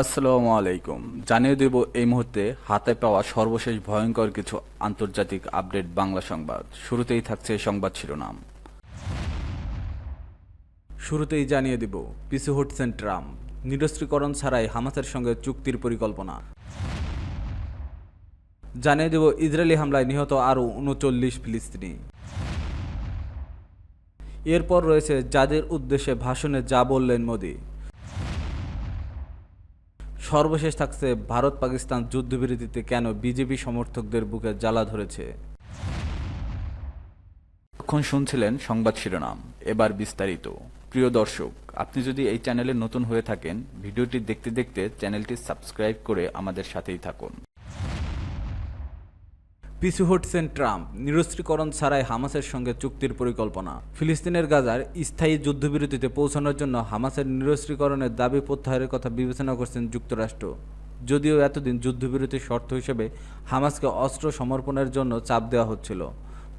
আসসালামু আলাইকুম। জানিয়ে দেব এই মুহূর্তে হাতে পাওয়া সর্বশেষ ভয়ঙ্কর কিছু আন্তর্জাতিক আপডেট বাংলা সংবাদ। শুরুতেই থাকছে সংবাদ শিরোনাম। শুরুতেই জানিয়ে দেব পিছু হটছেন ট্রাম্প, নিরস্ত্রীকরণ ছাড়াই হামাসের সঙ্গে চুক্তির পরিকল্পনা। জানিয়ে দেব, ইসরায়েলি হামলায় নিহত আরও উনচল্লিশ ফিলিস্তিনি। এরপর রয়েছে যাদের উদ্দেশ্যে ভাষণে যা বললেন মোদী। সর্বশেষ থাকছে ভারত পাকিস্তান যুদ্ধবিরতিতে কেন বিজেপি সমর্থকদের বুকে জ্বালা ধরেছে? এখন শুনছিলেন সংবাদ শিরোনাম, এবার বিস্তারিত। প্রিয় দর্শক, আপনি যদি এই চ্যানেলে নতুন হয়ে থাকেন, ভিডিওটি দেখতে দেখতে চ্যানেলটি সাবস্ক্রাইব করে আমাদের সাথেই থাকুন। পিছু হটছেন ট্রাম্প নিরস্ত্রীকরণ ছাড়াই হামাসের সঙ্গে চুক্তির পরিকল্পনা। ফিলিস্তিনের গাজার স্থায়ী যুদ্ধবিরতিতে পৌঁছানোর জন্য হামাসের নিরস্ত্রীকরণের দাবি প্রত্যাহারের কথা বিবেচনা করছেন যুক্তরাষ্ট্র। যদিও এতদিন যুদ্ধবিরতির শর্ত হিসেবে হামাসকে অস্ত্র সমর্পণের জন্য চাপ দেওয়া হচ্ছিল।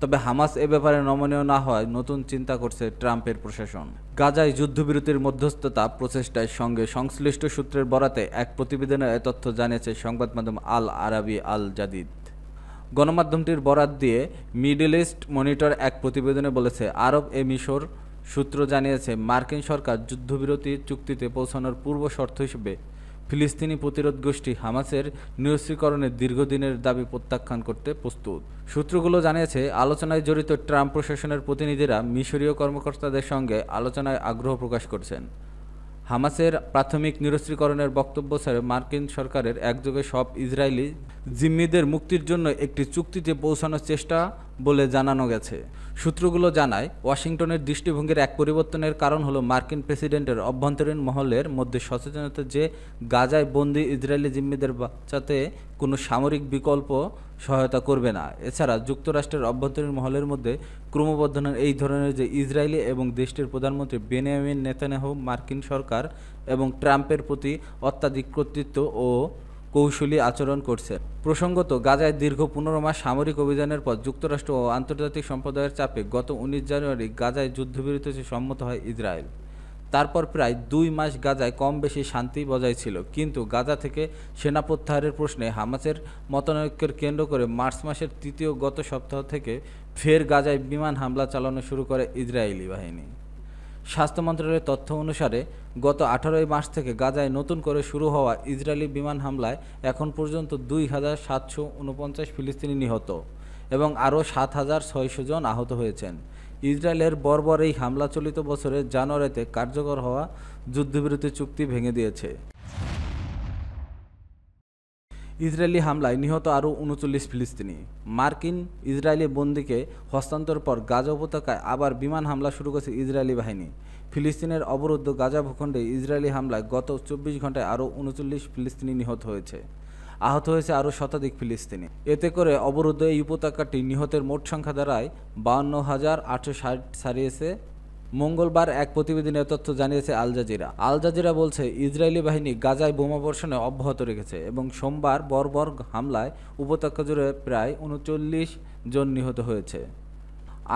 তবে হামাস এ ব্যাপারে নমনীয় না হওয়ায় নতুন চিন্তা করছে ট্রাম্পের প্রশাসন। গাজায় যুদ্ধবিরতির মধ্যস্থতা প্রচেষ্টার সঙ্গে সংশ্লিষ্ট সূত্রের বরাতে এক প্রতিবেদনে এ তথ্য জানিয়েছে সংবাদ মাধ্যম আল আরাবি আল জাদিদ গণমাধ্যমটির বরাত দিয়ে মিডল ইস্ট মনিটর এক প্রতিবেদনে বলেছে, আরব এ মিশর সূত্র জানিয়েছে, মার্কিন সরকার যুদ্ধবিরতি চুক্তিতে পৌঁছানোর পূর্ব শর্ত হিসেবে ফিলিস্তিনি প্রতিরোধ গোষ্ঠী হামাসের নিরস্ত্রীকরণের দীর্ঘদিনের দাবি প্রত্যাখ্যান করতে প্রস্তুত। সূত্রগুলো জানিয়েছে, আলোচনায় জড়িত ট্রাম্প প্রশাসনের প্রতিনিধিরা মিশরীয় কর্মকর্তাদের সঙ্গে আলোচনায় আগ্রহ প্রকাশ করছেন। হামাসের প্রাথমিক নিরস্ত্রীকরণের বক্তব্য ছাড়ে মার্কিন সরকারের একযোগে সব ইসরায়েলি জিম্মিদের মুক্তির জন্য একটি চুক্তিতে পৌঁছানোর চেষ্টা বলে জানানো গেছে। সূত্রগুলো জানায়, ওয়াশিংটনের দৃষ্টিভঙ্গির এক পরিবর্তনের কারণ হলো মার্কিন প্রেসিডেন্টের অভ্যন্তরীণ মহলের মধ্যে সচেতনতা যে গাজায় বন্দি ইসরায়েলি জিম্মিদের বাঁচাতে কোনো সামরিক বিকল্প সহায়তা করবে না। এছাড়া যুক্তরাষ্ট্রের অভ্যন্তরীণ মহলের মধ্যে ক্রমবর্ধমান এই ধরনের যে ইসরায়েলি এবং দেশটির প্রধানমন্ত্রী বেনিয়ামিন নেতানেহ মার্কিন সরকার এবং ট্রাম্পের প্রতি অত্যাধিক কর্তৃত্ব ও কৌশলী আচরণ করছে। প্রসঙ্গত, গাজায় দীর্ঘ পনেরো মাস সামরিক অভিযানের পর যুক্তরাষ্ট্র ও আন্তর্জাতিক সম্প্রদায়ের চাপে গত উনিশ জানুয়ারি গাজায় যুদ্ধবিরতিতে সম্মত হয় ইসরায়েল। তারপর প্রায় দুই মাস গাজায় কম বেশি শান্তি বজায় ছিল। কিন্তু গাজা থেকে সেনা প্রত্যাহারের প্রশ্নে হামাসের মতানৈক্যের কেন্দ্র করে মার্চ মাসের তৃতীয় গত সপ্তাহ থেকে ফের গাজায় বিমান হামলা চালানো শুরু করে ইসরায়েলি বাহিনী। স্বাস্থ্য মন্ত্রণালয়ের তথ্য অনুসারে, গত আঠারোই মার্চ থেকে গাজায় নতুন করে শুরু হওয়া ইসরায়েলি বিমান হামলায় এখন পর্যন্ত দুই হাজার সাতশো উনপঞ্চাশ ফিলিস্তিনি নিহত। এবং আরও সাত হাজার ছয়শো জন আহত হয়েছেন। ইসরায়েলের বর্বর এই হামলা চলিত বছরের জানুয়ারিতে কার্যকর হওয়া যুদ্ধবিরতি চুক্তি ভেঙে দিয়েছে। ইসরায়েলি হামলায় নিহত আরও উনচল্লিশ ফিলিস্তিনি। মার্কিন ইসরায়েলি বন্দিকে হস্তান্তর পর গাজা উপত্যকায় আবার বিমান হামলা শুরু করেছে ইসরায়েলি বাহিনী। ফিলিস্তিনের অবরুদ্ধ গাজা ভূখণ্ডে ইসরায়েলি হামলায় গত চব্বিশ ঘন্টায় আরও উনচল্লিশ ফিলিস্তিনি নিহত হয়েছে। আহত হয়েছে আরও শতাধিক ফিলিস্তিনি। এতে করে অবরুদ্ধ এই উপত্যকাটি নিহতের মোট সংখ্যা দাঁড়ায় বাউন্ন হাজার আটশো ষাট ছাড়িয়েছে মঙ্গলবার এক প্রতিবেদনে তথ্য জানিয়েছে আল জাজিরা। আল জাজিরা বলছে, ইসরায়েলি বাহিনী গাজায় বোমাবর্ষণে অব্যাহত রেখেছে এবং সোমবার বর্বর হামলায় উপত্যকা জুড়ে প্রায় উনচল্লিশ জন নিহত হয়েছে।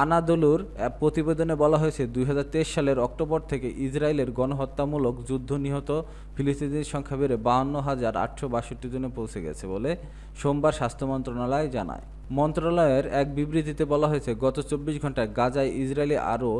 আনাদলুর প্রতিবেদনে বলা হয়েছে, দুই হাজার তেইশ সালের অক্টোবর থেকে ইসরায়েলের গণহত্যামূলক যুদ্ধ নিহত ফিলিস্তিনির সংখ্যা বেড়ে বাহান্ন হাজার আটশো বাষট্টি জনে পৌঁছে গেছে বলে সোমবার স্বাস্থ্য মন্ত্রণালয় জানায়। মন্ত্রণালয়ের এক বিবৃতিতে বলা হয়েছে, গত চব্বিশ ঘন্টায় গাজায় ইসরায়েলি আরও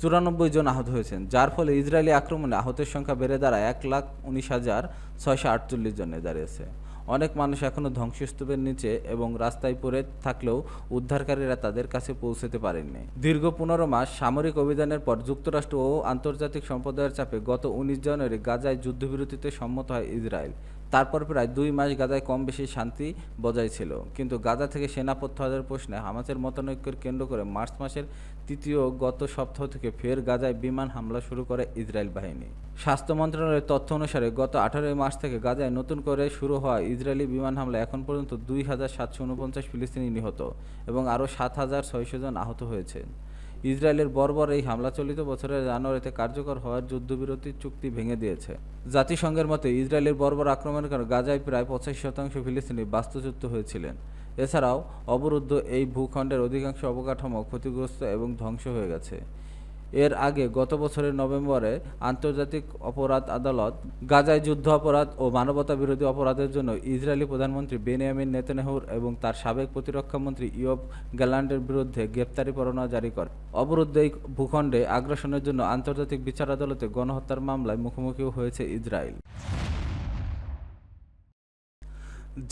চুরানব্বই জন আহত হয়েছেন, যার ফলে ইসরায়েলি আক্রমণে আহতের সংখ্যা বেড়ে দাঁড়ায় এক লাখ উনিশ হাজার ছয়শো আটচল্লিশ জনে দাঁড়িয়েছে। অনেক মানুষ এখনও ধ্বংসস্তূপের নিচে এবং রাস্তায় পড়ে থাকলেও উদ্ধারকারীরা তাদের কাছে পৌঁছতে পারেননি। দীর্ঘ পনেরো মাস সামরিক অভিযানের পর যুক্তরাষ্ট্র ও আন্তর্জাতিক সম্প্রদায়ের চাপে গত উনিশ জানুয়ারি গাজায় যুদ্ধবিরতিতে সম্মত হয় ইসরায়েল। তারপর প্রায় দুই মাস গাজায় কম বেশি শান্তি বজায় ছিল। কিন্তু গাজা থেকে সেনা প্রত্যাহারের প্রশ্নে হামাসের মতানৈক্যের কেন্দ্র করে মার্চ মাসের তৃতীয় গত সপ্তাহ থেকে ফের গাজায় বিমান হামলা শুরু করে ইসরায়েল বাহিনী। স্বাস্থ্য মন্ত্রণালয়ের তথ্য অনুসারে গত আঠারোই মার্চ থেকে গাজায় নতুন করে শুরু হওয়া ইসরায়েলি বিমান হামলা এখন পর্যন্ত দুই হাজার সাতশো উনপঞ্চাশ ফিলিস্তিনি নিহত এবং আরও সাত হাজার ছয়শো জন আহত হয়েছেন। ইসরায়েলের বর্বর এই হামলা চলিত বছরের জানুয়ারিতে কার্যকর হওয়ার যুদ্ধবিরতির চুক্তি ভেঙে দিয়েছে। জাতিসংঘের মতে, ইসরায়েলের বর্বর আক্রমণের কারণে গাজায় প্রায় পঁচাশি শতাংশ ফিলিস্তিনি বাস্তুচ্যুত হয়েছিলেন। এছাড়াও, অবরুদ্ধ এই ভূখণ্ডের অধিকাংশ অবকাঠামো ক্ষতিগ্রস্ত এবং ধ্বংস হয়ে গেছে। এর আগে গত বছরের নভেম্বরে আন্তর্জাতিক অপরাধ আদালত গাজায় যুদ্ধ অপরাধ ও মানবতা বিরোধী অপরাধের জন্য ইসরায়েলি প্রধানমন্ত্রী বেনিয়ামিন নেতানেহুর এবং তার সাবেক প্রতিরক্ষা মন্ত্রী ইয়ব গ্যালান্ডের বিরুদ্ধে গ্রেপ্তারি পরোয়ানা জারি করে। অবরুদ্ধ এই ভূখণ্ডে আগ্রাসনের জন্য আন্তর্জাতিক বিচার আদালতে গণহত্যার মামলায় মুখোমুখিও হয়েছে ইসরায়েল।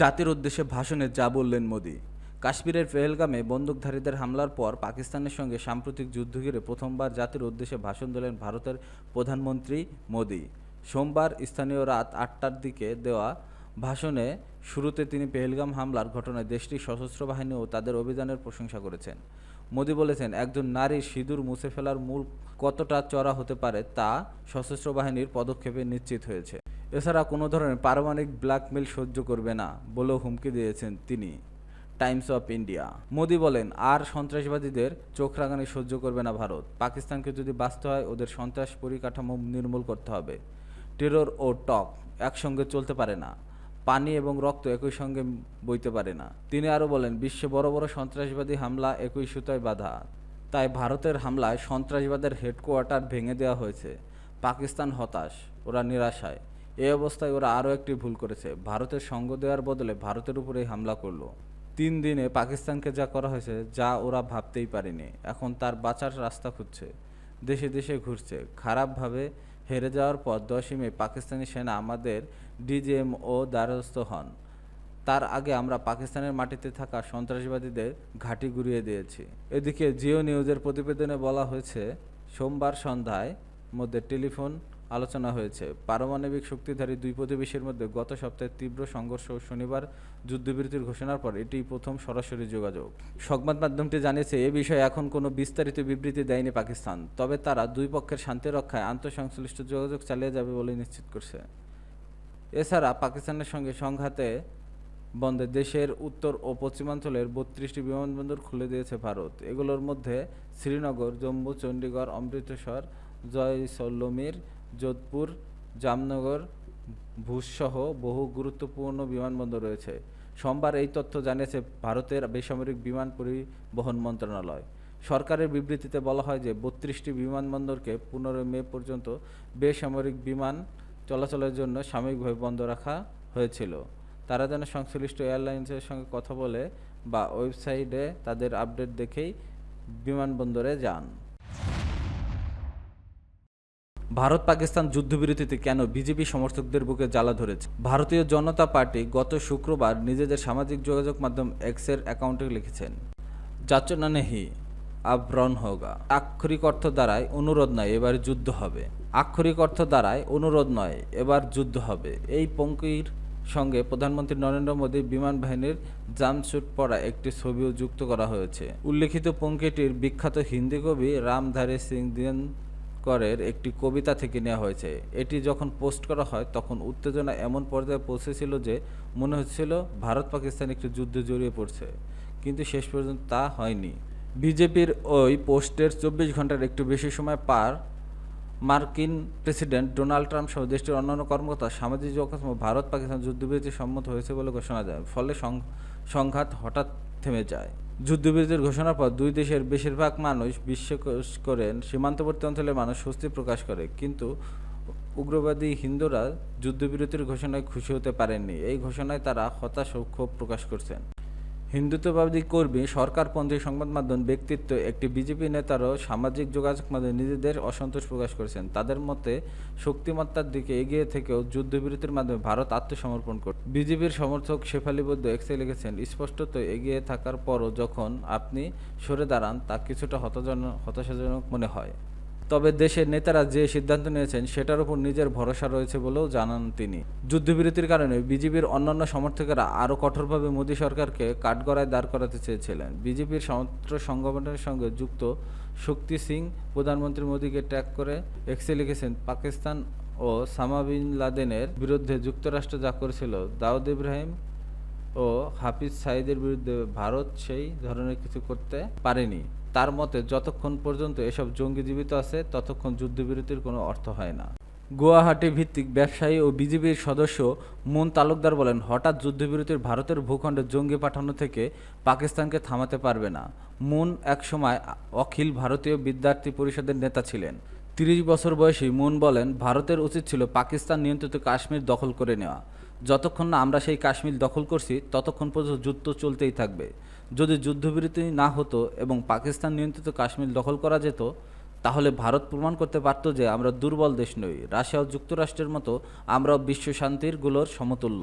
জাতির উদ্দেশ্যে ভাষণে যা বললেন মোদি কাশ্মীরের পেহেলগামে বন্দুকধারীদের হামলার পর পাকিস্তানের সঙ্গে সাম্প্রতিক যুদ্ধ ঘিরে প্রথমবার জাতির উদ্দেশ্যে ভাষণ দিলেন ভারতের প্রধানমন্ত্রী মোদি। সোমবার স্থানীয় রাত আটটার দিকে দেওয়া ভাষণে শুরুতে তিনি পেহেলগাম হামলার ঘটনায় দেশটির সশস্ত্র বাহিনী ও তাদের অভিযানের প্রশংসা করেছেন। মোদি বলেছেন, একজন নারীর সিঁদুর মুছে ফেলার মূল কতটা চড়া হতে পারে তা সশস্ত্র বাহিনীর পদক্ষেপে নিশ্চিত হয়েছে। এছাড়া কোনো ধরনের পারমাণবিক ব্ল্যাকমেল সহ্য করবে না বলেও হুমকি দিয়েছেন তিনি। Times of India. মোদি বলেন, আর সন্ত্রাসবাদীদের চোখ রাঙানি সহ্য করবে না ভারত। পাকিস্তানকে যদি বাঁচতে হয়, ওদের সন্ত্রাস পরিকাঠামো নির্মূল করতে হবে। টেরর ও টক একসঙ্গে চলতে পারে না। পানি এবং রক্ত একই সঙ্গে বইতে পারে না। তিনি আরও বলেন, বিশ্বে বড় বড় সন্ত্রাসবাদী হামলা একই সুতায় বাধা। তাই ভারতের হামলায় সন্ত্রাসবাদের হেডকোয়ার্টার ভেঙে দেওয়া হয়েছে। পাকিস্তান হতাশ, ওরা নিরাশায়। এই অবস্থায় ওরা আরও একটি ভুল করেছে। ভারতের সঙ্গ দেওয়ার বদলে ভারতের উপরেই হামলা করল। তিন দিনে পাকিস্তানকে যা করা হয়েছে, যা ওরা ভাবতেই পারেনি। এখন তার বাঁচার রাস্তা খুঁজছে। দেশে দেশে ঘুরছে। খারাপভাবে হেরে যাওয়ার পর দশই মে পাকিস্তানি সেনা আমাদের ডিজিএম ও দ্বারস্থ হন। তার আগে আমরা পাকিস্তানের মাটিতে থাকা সন্ত্রাসবাদীদের ঘাঁটি গুড়িয়ে দিয়েছি। এদিকে জিও নিউজের প্রতিবেদনে বলা হয়েছে, সোমবার সন্ধ্যায় মধ্যে টেলিফোন আলোচনা হয়েছে। পারমাণবিক শক্তিধারী দুই প্রতিবেশীর মধ্যে গত সপ্তাহে তীব্র সংঘর্ষ ও শনিবার যুদ্ধবিরতির ঘোষণার পর এটি প্রথম সরাসরি যোগাযোগ। সংবাদ মাধ্যমটি জানিয়েছে, এ বিষয়ে এখন কোনো বিস্তারিত বিবৃতি দেয়নি পাকিস্তান, তবে তারা দুই পক্ষের শান্তি রক্ষায় আন্তঃসংশ্লিষ্ট যোগাযোগ চালিয়ে যাবে বলে নিশ্চিত করছে। এছাড়া পাকিস্তানের সঙ্গে সংঘাতে বন্ধে দেশের উত্তর ও পশ্চিমাঞ্চলের বত্রিশটি বিমানবন্দর খুলে দিয়েছে ভারত। এগুলোর মধ্যে শ্রীনগর, জম্মু, চণ্ডীগড়, অমৃতসর, জয়সলমীর যোধপুর, জামনগর ভুজসহ বহু গুরুত্বপূর্ণ বিমানবন্দর রয়েছে। সোমবার এই তথ্য জানিয়েছে ভারতের বেসামরিক বিমান পরিবহন মন্ত্রণালয়। সরকারের বিবৃতিতে বলা হয় যে, বত্রিশটি বিমানবন্দরকে পনেরোই মে পর্যন্ত বেসামরিক বিমান চলাচলের জন্য সাময়িকভাবে বন্ধ রাখা হয়েছিল। তারা যেন সংশ্লিষ্ট এয়ারলাইন্সের সঙ্গে কথা বলে বা ওয়েবসাইটে তাদের আপডেট দেখেই বিমানবন্দরে যান। ভারত পাকিস্তান যুদ্ধবিরতিতে কেন বিজেপি সমর্থকদের বুকে জ্বালা ধরেছে? ভারতীয় জনতা পার্টি গত শুক্রবার নিজেদের সামাজিক যোগাযোগ মাধ্যম এক্সের অ্যাকাউন্টে লিখেছেন যাচনা নেহি আব্রন হোগা। আক্ষরিক অর্থ দ্বারায় অনুরোধ নয়, এবার যুদ্ধ হবে। আক্ষরিক অর্থ দ্বারায় অনুরোধ নয়, এবার যুদ্ধ হবে। এই পঙ্কির সঙ্গে প্রধানমন্ত্রী নরেন্দ্র মোদী বিমান বাহিনীর জামস্যুট পরা একটি ছবিও যুক্ত করা হয়েছে। উল্লেখিত পঙ্ক্তিটির বিখ্যাত হিন্দি কবি রামধারী সিং দিন করের একটি কবিতা থেকে নেওয়া হয়েছে। এটি যখন পোস্ট করা হয়, তখন উত্তেজনা এমন পর্যায়ে পৌঁছেছিল যে, মনে হচ্ছিল ভারত পাকিস্তান একটি যুদ্ধে জড়িয়ে পড়ছে। কিন্তু শেষ পর্যন্ত তা হয়নি। বিজেপির ওই পোস্টের চব্বিশ ঘণ্টার একটু বেশি সময় পার মার্কিন প্রেসিডেন্ট ডোনাল্ড ট্রাম্প সহ দেশটির অন্যান্য কর্মকর্তা সামাজিক যোগাযোগ ভারত পাকিস্তান যুদ্ধবিরতি সম্মত হয়েছে বলে ঘোষণা দেয়। ফলে সংঘাত হঠাৎ থেমে যায়। যুদ্ধবিরতির ঘোষণার পর দুই দেশের বেশিরভাগ মানুষ বিশ্বাস করেন। সীমান্তবর্তী অঞ্চলে মানুষ স্বস্তি প্রকাশ করে, কিন্তু উগ্রবাদী হিন্দুরা যুদ্ধবিরতির ঘোষণায় খুশি হতে পারেননি। এই ঘোষণায় তারা হতাশ ও ক্ষোভ প্রকাশ করছেন। হিন্দুত্ববাদী কর্মী সরকারপন্থী সংবাদ মাধ্যম, ব্যক্তিত্ব, একটি বিজেপি নেতারও সামাজিক যোগাযোগ মাধ্যমে নিজেদের অসন্তোষ প্রকাশ করেছেন। তাদের মতে, শক্তিমত্তার দিকে এগিয়ে থেকেও যুদ্ধবিরতির মাধ্যমে ভারত আত্মসমর্পণ করে বিজেপির সমর্থক শেফালি বৌদ্ধ এক্সে লিখেছেন, স্পষ্টত এগিয়ে থাকার পরও যখন আপনি সরে দাঁড়ান, তা কিছুটা হতাশাজনক মনে হয়। তবে দেশের নেতারা যে সিদ্ধান্ত নিয়েছেন সেটার উপর নিজের ভরসা রয়েছে বলেও জানান তিনি। যুদ্ধবিরতির কারণে বিজেপির অন্যান্য সমর্থকেরা আরও কঠোরভাবে মোদী সরকারকে কাঠগড়ায় দাঁড় করাতে চেয়েছিলেন। বিজেপির সমস্ত সংগঠনের সঙ্গে যুক্ত শক্তি সিং, প্রধানমন্ত্রী মোদীকে ট্যাগ করে এক্সে লিখেছেন, পাকিস্তান ও সামা বিন লাদেনের বিরুদ্ধে যুক্তরাষ্ট্র যা করেছিল, দাউদ ইব্রাহিম ও হাফিজ সাইদের বিরুদ্ধে ভারত সেই ধরনের কিছু করতে পারেনি। তার মতে যতক্ষণ পর্যন্ত এসব জঙ্গি জীবিত আছে, ততক্ষণ যুদ্ধবিরতির কোনো অর্থ হয় না। গুয়াহাটি ভিত্তিক ব্যবসায়ী ও বিজেপির সদস্য মুন তালুকদার বলেন, হঠাৎ যুদ্ধবিরতির ভারতের ভূখণ্ডে জঙ্গি পাঠানো থেকে পাকিস্তানকে থামাতে পারবে না। মুন একসময় অখিল ভারতীয় বিদ্যার্থী পরিষদের নেতা ছিলেন। তিরিশ বছর বয়সী মুন বলেন, ভারতের উচিত ছিল পাকিস্তান নিয়ন্ত্রিত কাশ্মীর দখল করে নেওয়া। যতক্ষণ না আমরা সেই কাশ্মীর দখল করছি, ততক্ষণ পর্যন্ত যুদ্ধ চলতেই থাকবে। যদি যুদ্ধবিরতি না হতো এবং পাকিস্তান নিয়ন্ত্রিত কাশ্মীর দখল করা যেত, তাহলে ভারত প্রমাণ করতে পারত যে আমরা দুর্বল দেশ নই। রাশিয়া ও যুক্তরাষ্ট্রের মতো আমরাও বিশ্ব শান্তিরগুলোর সমতুল্য।